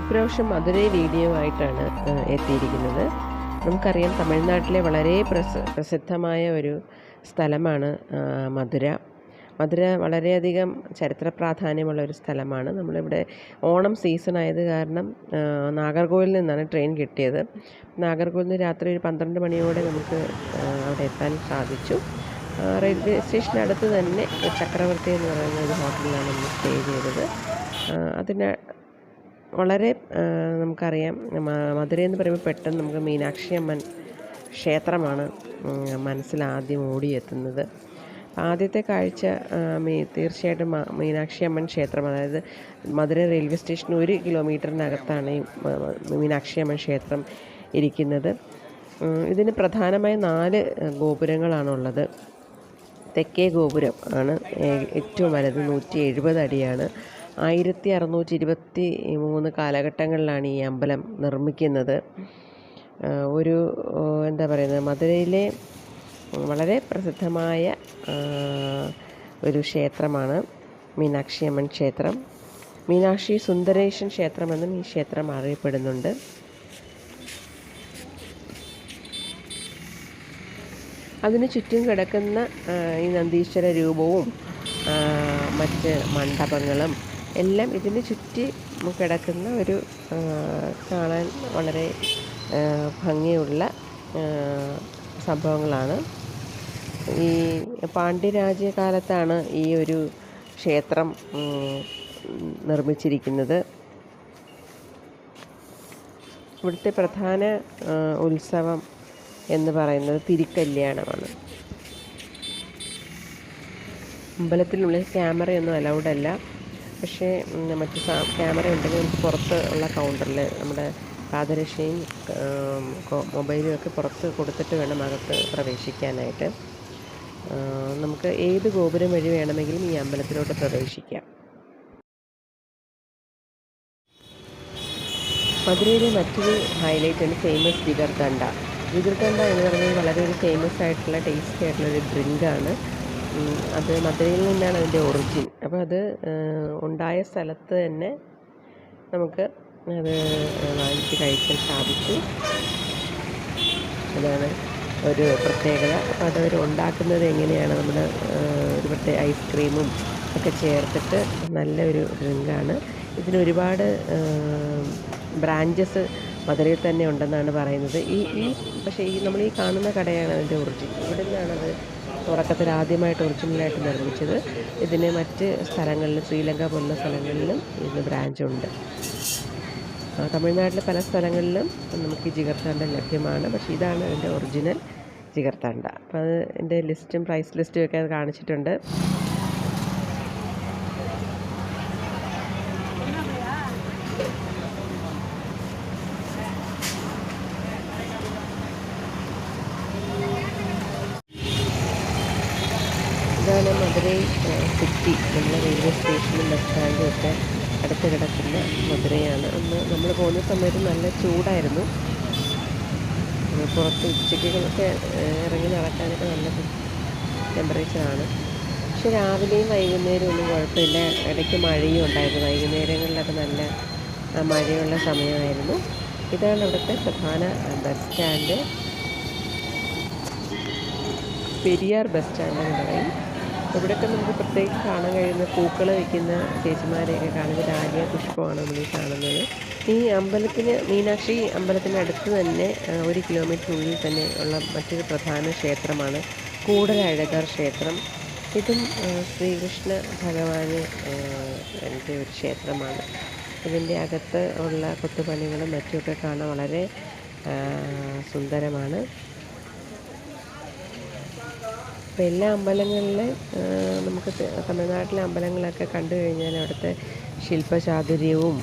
ഇപ്രാവശ്യം മധുരൈ വീഡിയോ ആയിട്ടാണ് എത്തിയിരിക്കുന്നത്. നമുക്കറിയാം തമിഴ്നാട്ടിലെ വളരെ പ്രസ പ്രസിദ്ധമായ ഒരു സ്ഥലമാണ് മധുര. മധുര വളരെയധികം ചരിത്ര പ്രാധാന്യമുള്ള ഒരു സ്ഥലമാണ്. നമ്മളിവിടെ ഓണം സീസൺ ആയത് കാരണം നാഗർകോവിൽ നിന്നാണ് ട്രെയിൻ കിട്ടിയത്. നാഗർകോവിൽ നിന്ന് രാത്രി ഒരു പന്ത്രണ്ട് മണിയോടെ നമുക്ക് അവിടെ എത്താൻ സാധിച്ചു. റെയിൽവേ സ്റ്റേഷനടുത്ത് തന്നെ ചക്രവർത്തി എന്ന് പറയുന്ന ഒരു ഹോട്ടലിലാണ് നമ്മൾ സ്റ്റേ ചെയ്തത്. അതിന് വളരെ നമുക്കറിയാം മധുര എന്ന് പറയുമ്പോൾ പെട്ടെന്ന് നമുക്ക് മീനാക്ഷി അമ്മൻ ക്ഷേത്രമാണ് മനസ്സിൽ ആദ്യം ഓടിയെത്തുന്നത്. ആദ്യത്തെ കാഴ്ച മീ തീർച്ചയായിട്ടും മീനാക്ഷി അമ്മൻ ക്ഷേത്രം അതായത് മധുര റെയിൽവേ സ്റ്റേഷൻ ഒരു കിലോമീറ്ററിനകത്താണ് ഈ മീനാക്ഷി അമ്മൻ ക്ഷേത്രം ഇരിക്കുന്നത്. ഇതിന് പ്രധാനമായി നാല് ഗോപുരങ്ങളാണുള്ളത്. തെക്കേ ഗോപുരം ആണ് ഏറ്റവും വലുത് നൂറ്റി എഴുപത് അടിയാണ്. ആയിരത്തി അറുന്നൂറ്റി ഇരുപത്തി മൂന്ന് കാലഘട്ടങ്ങളിലാണ് ഈ അമ്പലം നിർമ്മിക്കുന്നത്. ഒരു എന്താ പറയുന്നത് മധുരയിലെ വളരെ പ്രസിദ്ധമായ ഒരു ക്ഷേത്രമാണ് മീനാക്ഷി അമ്മൻ ക്ഷേത്രം. മീനാക്ഷി സുന്ദരേശൻ ക്ഷേത്രമെന്നും ഈ ക്ഷേത്രം അറിയപ്പെടുന്നുണ്ട്. അതിന് ചുറ്റും കിടക്കുന്ന ഈ നന്ദീശ്വര രൂപവും മറ്റ് മണ്ഡപങ്ങളും എല്ലാം ഇതിന് ചുറ്റി കിടക്കുന്ന ഒരു കാണാൻ വളരെ ഭംഗിയുള്ള സംഭവങ്ങളാണ്. ഈ പാണ്ഡ്യരാജ്യകാലത്താണ് ഈ ഒരു ക്ഷേത്രം നിർമ്മിച്ചിരിക്കുന്നത്. ഇവിടുത്തെ പ്രധാന ഉത്സവം എന്ന് പറയുന്നത് തിരിക്കല്യാണമാണ്. അമ്പലത്തിനുള്ളിൽ ക്യാമറയൊന്നും അലൗഡല്ല. പക്ഷേ മറ്റ് ക്യാമറ ഉണ്ടെങ്കിൽ നമുക്ക് പുറത്ത് ഉള്ള കൗണ്ടറിൽ നമ്മുടെ പാദരക്ഷയും മൊബൈലുമൊക്കെ പുറത്ത് കൊടുത്തിട്ട് വേണം അകത്ത് പ്രവേശിക്കാനായിട്ട്. നമുക്ക് ഏത് ഗോപുരം വഴി വേണമെങ്കിലും ഈ അമ്പലത്തിലോട്ട് പ്രവേശിക്കാം. മധുരയിലെ മറ്റൊരു ഹൈലൈറ്റാണ് ഫേമസ് ജിഗർദണ്ഡ ജിഗർദണ്ഡ എന്ന് പറഞ്ഞാൽ വളരെ ഒരു ഫേമസ് ആയിട്ടുള്ള ടേസ്റ്റി ആയിട്ടുള്ള ഒരു ഡ്രിങ്കാണ് അത് മധുരയിൽ നിന്നാണ് അതിന്റെ ഒറിജിൻ അപ്പോൾ അത് ഉണ്ടായ സ്ഥലത്ത് തന്നെ നമുക്ക് അത് വാങ്ങിച്ച് കഴിക്കാൻ സാധിച്ചു. അതാണ് ഒരു പ്രത്യേകത. അപ്പോൾ അതവർ ഉണ്ടാക്കുന്നത് എങ്ങനെയാണ്? നമ്മൾ ഒരു പ്രത്യേക ഐസ്ക്രീമും ഒക്കെ ചേർത്തിട്ട് നല്ലൊരു ഡ്രിങ്കാണ് ഇതിന് ഒരുപാട് ബ്രാഞ്ചസ് മധുരയിൽ തന്നെ ഉണ്ടെന്നാണ് പറയുന്നത്. ഈ ഈ പക്ഷേ ഈ നമ്മൾ ഈ കാണുന്ന കടയാണ് അതിന്റെ ഒറിജിൻ ഇവിടെ നിന്നാണത് തുടക്കത്തിൽ ആദ്യമായിട്ട് ഒറിജിനലായിട്ട് നിർമ്മിച്ചത്. ഇതിന് മറ്റ് സ്ഥലങ്ങളിൽ ശ്രീലങ്ക പോലുള്ള സ്ഥലങ്ങളിലും ഇതിന് ബ്രാഞ്ചുണ്ട് തമിഴ്നാട്ടിലെ പല സ്ഥലങ്ങളിലും നമുക്ക് ഈ ജിഗർത്താണ്ട ലഭ്യമാണ്. പക്ഷേ ഇതാണ് അതിന്റെ ഒറിജിനൽ ജിഗർത്താണ്ട അപ്പോൾ അത് എന്റെ ലിസ്റ്റും പ്രൈസ് ലിസ്റ്റും ഒക്കെ അത് കാണിച്ചിട്ടുണ്ട് ഇതാണ് മധുരൈ ആ, സിറ്റി നമ്മുടെ റെയിൽവേ സ്റ്റേഷനും ബസ് സ്റ്റാൻഡും ഒക്കെ അടുത്ത് കിടക്കുന്ന മധുരയാണ്. അന്ന് നമ്മൾ പോകുന്ന സമയത്ത് നല്ല ചൂടായിരുന്നു. പുറത്ത് ഉച്ചയ്ക്കൊക്കെ ഇറങ്ങി നടക്കാനൊക്കെ നല്ല ടെമ്പറേച്ചറാണ് പക്ഷെ രാവിലെയും വൈകുന്നേരവും ഒന്നും കുഴപ്പമില്ല. ഇടയ്ക്ക് മഴയും ഉണ്ടായിരുന്നു. വൈകുന്നേരങ്ങളിലൊക്കെ നല്ല മഴയുള്ള സമയമായിരുന്നു. ഇതാണ് ഇവിടുത്തെ പ്രധാന bus stand. Periyar bus stand എന്ന് പറയും. ഇവിടെയൊക്കെ നമുക്ക് പ്രത്യേകിച്ച് കാണാൻ കഴിയുന്ന പൂക്കൾ വയ്ക്കുന്ന ചേച്ചിമാരെയൊക്കെ കാണുന്നത് രാജ പുഷ്പമാണ് നമ്മൾ ഈ കാണുന്നത്. ഈ അമ്പലത്തിന് മീനാക്ഷി അമ്പലത്തിന് അടുത്ത് തന്നെ ഒരു കിലോമീറ്ററിനുള്ളിൽ തന്നെ ഉള്ള മറ്റൊരു പ്രധാന ക്ഷേത്രമാണ് കൂടലഴകർ ക്ഷേത്രം. ഇതും ശ്രീകൃഷ്ണ ഭഗവാന് എന്റെ ഒരു ക്ഷേത്രമാണ്. ഇതിന്റെ അകത്ത് ഉള്ള കൊത്തുപണികളും മറ്റുമൊക്കെ കാണാൻ വളരെ സുന്ദരമാണ്. അപ്പോൾ എല്ലാ അമ്പലങ്ങളിൽ നമുക്ക് തമിഴ്നാട്ടിലെ അമ്പലങ്ങളൊക്കെ കണ്ടു കഴിഞ്ഞാൽ അവിടുത്തെ ശില്പചാതുര്യവും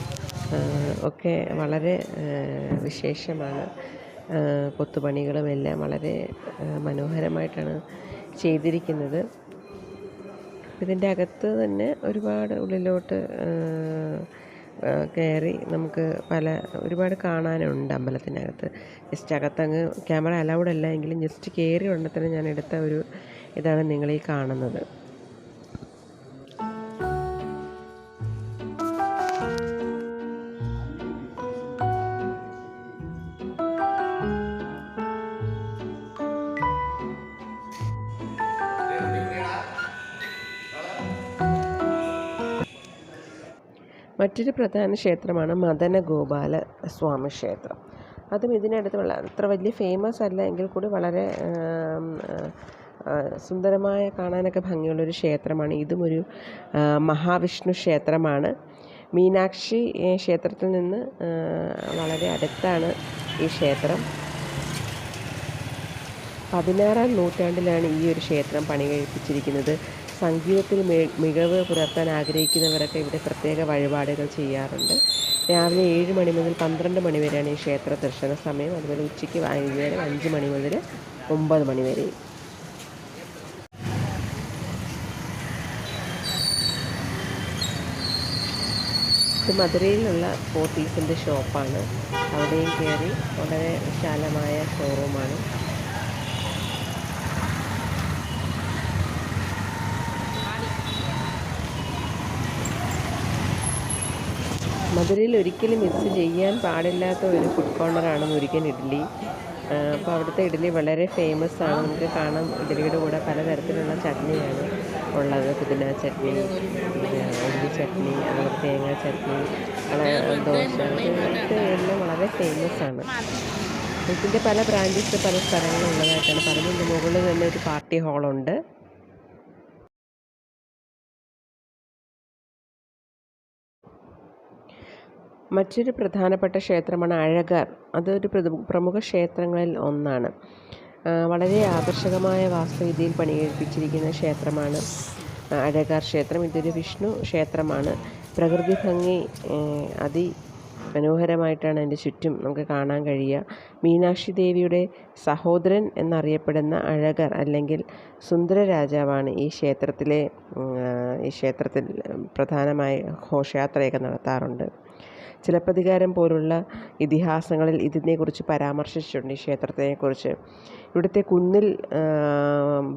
ഒക്കെ വളരെ വിശേഷമാണ്. കൊത്തുപണികളും എല്ലാം വളരെ മനോഹരമായിട്ടാണ് ചെയ്തിരിക്കുന്നത്. ഇതിന്റെ അകത്ത് തന്നെ ഒരുപാട് ഉള്ളിലോട്ട് കയറി നമുക്ക് പല ഒരുപാട് കാണാനുണ്ട് അമ്പലത്തിനകത്ത്. ജസ്റ്റ് അകത്തങ്ങ് ക്യാമറ അലൗഡ് അല്ല എങ്കിലും ജസ്റ്റ് കയറി ഉടനെ ഞാൻ എടുത്ത ഒരു ഇതാണ് നിങ്ങളീ കാണുന്നത്. മറ്റൊരു പ്രധാന ക്ഷേത്രമാണ് മദനഗോപാല സ്വാമി ക്ഷേത്രം. അതും ഇതിനടുത്ത് അത്ര വലിയ ഫേമസ് അല്ല എങ്കിൽ കൂടി വളരെ സുന്ദരമായ കാണാനൊക്കെ ഭംഗിയുള്ളൊരു ക്ഷേത്രമാണ്. ഇതും ഒരു മഹാവിഷ്ണു ക്ഷേത്രമാണ്. മീനാക്ഷി ക്ഷേത്രത്തിൽ നിന്ന് വളരെ അടുത്താണ് ഈ ക്ഷേത്രം. പതിനാറാം നൂറ്റാണ്ടിലാണ് ഈ ഒരു ക്ഷേത്രം പണി കഴിപ്പിച്ചിരിക്കുന്നത്. സംഗീതത്തിൽ മികവ് പുലർത്താൻ ആഗ്രഹിക്കുന്നവരൊക്കെ ഇവിടെ പ്രത്യേക വഴിപാടുകൾ ചെയ്യാറുണ്ട്. രാവിലെ ഏഴ് മണി മുതൽ പന്ത്രണ്ട് മണി വരെയാണ് ഈ ക്ഷേത്ര ദർശന സമയം. അതുപോലെ ഉച്ചയ്ക്ക് വൈകുന്നേരം അഞ്ച് മണി മുതൽ ഒമ്പത് മണി വരെയും ഇത് മധുരയിലുള്ള പോത്തീസിന്റെ ഷോപ്പാണ്. അവിടെയും കയറി വളരെ വിശാലമായ ഷോറൂമാണ്. മധുരയിൽ ഒരിക്കലും മിസ് ചെയ്യാൻ പാടില്ലാത്ത ഒരു ഫുഡ് കോർണറാണ് മുരുകൻ ഇഡ്ഡലി. അപ്പോൾ അവിടുത്തെ ഇഡ്ഡലി വളരെ ഫേമസ് ആണ്. നമുക്ക് കാണാം ഇഡ്ഡലിയുടെ കൂടെ പലതരത്തിലുള്ള ചട്നിയാണ്. ഉള്ളത്. പുതിന ചട്നി ഉള്ളി ചട്നി അതുപോലെ തേങ്ങ ചട്നി ദോശ എല്ലാം വളരെ ഫേമസ് ആണ്. ഇതിന്റെ പല ബ്രാഞ്ചസ് പല സ്ഥലങ്ങളുള്ളതായിട്ടാണ് ഉള്ളതായിട്ടാണ് പറഞ്ഞത് മുകളിൽ തന്നെ ഒരു പാർട്ടി ഹാളുണ്ട് മറ്റൊരു പ്രധാനപ്പെട്ട ക്ഷേത്രമാണ് അഴകർ. അതൊരു പ്രമുഖ ക്ഷേത്രങ്ങളിൽ ഒന്നാണ്. വളരെ ആകർഷകമായ വാസ്തുവിദ്യയിൽ പണികഴിപ്പിച്ചിരിക്കുന്ന ക്ഷേത്രമാണ്. അഴകാർ ക്ഷേത്രം. ഇതൊരു വിഷ്ണു ക്ഷേത്രമാണ്. പ്രകൃതി ഭംഗി അതി മനോഹരമായിട്ടാണ് അതിന്റെ ചുറ്റും നമുക്ക് കാണാൻ കഴിയുക. മീനാക്ഷി ദേവിയുടെ സഹോദരൻ എന്നറിയപ്പെടുന്ന അഴകർ അല്ലെങ്കിൽ സുന്ദര രാജാവാണ് ഈ ക്ഷേത്രത്തിലെ ഈ ക്ഷേത്രത്തിൽ പ്രധാനമായി ഘോഷയാത്രയൊക്കെ നടത്താറുണ്ട്. ചിലപ്പതികാരം പോലുള്ള ഇതിഹാസങ്ങളിൽ ഇതിനെക്കുറിച്ച് പരാമർശിച്ചിട്ടുണ്ട് ഈ ക്ഷേത്രത്തെക്കുറിച്ച്. ഇവിടുത്തെ കുന്നിൽ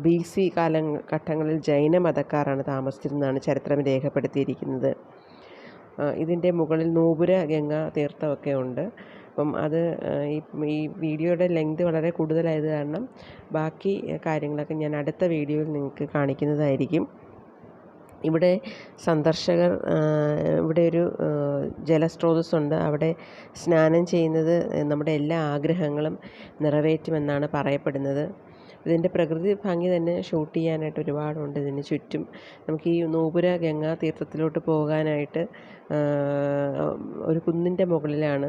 ബി സി കാല ഘട്ടങ്ങളിൽ ജൈന മതക്കാരാണ് താമസിച്ചിരുന്നതാണ് ചരിത്രം രേഖപ്പെടുത്തിയിരിക്കുന്നത്. ഇതിന്റെ മുകളിൽ നൂപുര ഗംഗ തീർത്ഥമൊക്കെ ഉണ്ട്. അപ്പം അത് ഈ ഈ വീഡിയോയുടെ ലെങ്ത് വളരെ കൂടുതലായത് കാരണം ബാക്കി കാര്യങ്ങളൊക്കെ ഞാൻ അടുത്ത വീഡിയോയിൽ നിങ്ങൾക്ക് കാണിക്കുന്നതായിരിക്കും. ഇവിടെ സന്ദർശകർ ഇവിടെ ഒരു ജലസ്രോതസ്സുണ്ട്. അവിടെ സ്നാനം ചെയ്യുന്നത് നമ്മുടെ എല്ലാ ആഗ്രഹങ്ങളും നിറവേറ്റുമെന്നാണ് പറയപ്പെടുന്നത്. ഇതിന്റെ പ്രകൃതി ഭംഗി തന്നെ ഷൂട്ട് ചെയ്യാനായിട്ട് ഒരുപാടുണ്ട്. ഇതിന് ചുറ്റും നമുക്ക് ഈ നൂപുര ഗംഗാ തീർത്ഥത്തിലോട്ട് പോകാനായിട്ട് ഒരു കുന്നിന്റെ മുകളിലാണ്.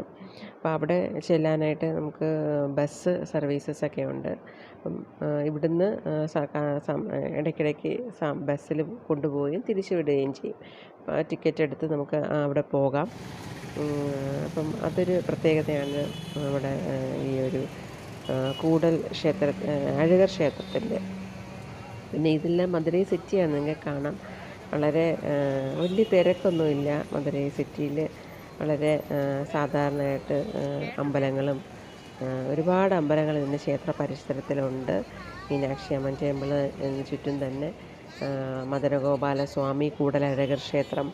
അപ്പോൾ അവിടെ ചെല്ലാനായിട്ട് നമുക്ക് ബസ് സർവീസസ് ഒക്കെ ഉണ്ട്. അപ്പം ഇവിടുന്ന് ഇടയ്ക്കിടയ്ക്ക് ബസ്സിൽ കൊണ്ടുപോവുകയും തിരിച്ചു വിടുകയും ചെയ്യും. അപ്പോൾ ടിക്കറ്റ് എടുത്ത് നമുക്ക് അവിടെ പോകാം. അപ്പം അതൊരു പ്രത്യേകതയാണ് നമ്മുടെ ഈ ഒരു കൂടൽ ക്ഷേത്ര അഴകർ ക്ഷേത്രത്തിന്റെ. പിന്നെ ഇതെല്ലാം മധുരൈ സിറ്റിയാണ് നിങ്ങൾക്ക് കാണാം. വളരെ വലിയ തിരക്കൊന്നുമില്ല മധുരൈ സിറ്റിയിൽ. വളരെ സാധാരണയായിട്ട് അമ്പലങ്ങളും ഒരുപാട് അമ്പലങ്ങൾ ഇതിന്റെ ക്ഷേത്ര പരിസരത്തിലുണ്ട്. മീനാക്ഷി അമ്മൻ ടെമ്പിൾ ചുറ്റും തന്നെ ആ, മധുരഗോപാല സ്വാമി കൂടലഴകർ ക്ഷേത്രം.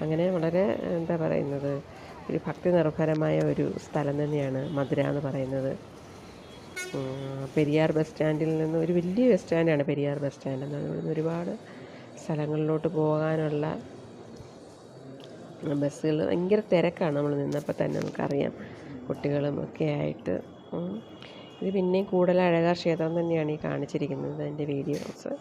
അങ്ങനെ വളരെ എന്താ പറയുന്നത് ഒരു ഭക്തി നിർഭരമായ ഒരു സ്ഥലം തന്നെയാണ് മധുര എന്ന് പറയുന്നത്. പെരിയാർ ബസ് സ്റ്റാൻഡിൽ നിന്ന് ഒരു വലിയ ബസ് സ്റ്റാൻഡാണ് പെരിയാർ ബസ് സ്റ്റാൻഡ്. എന്ന് നിന്ന് ഒരുപാട് സ്ഥലങ്ങളിലോട്ട് പോകാനുള്ള ബസ്സുകൾ ഭയങ്കര തിരക്കാണ് നമ്മൾ നിന്നപ്പോൾ തന്നെ നമുക്കറിയാം. കുട്ടികളും ഒക്കെ ആയിട്ട്. ഇത് പിന്നെയും കൂടുതൽ അഴകാർ ക്ഷേത്രം തന്നെയാണ് ഈ കാണിച്ചിരിക്കുന്നത്. അതിന്റെ വീഡിയോസ്.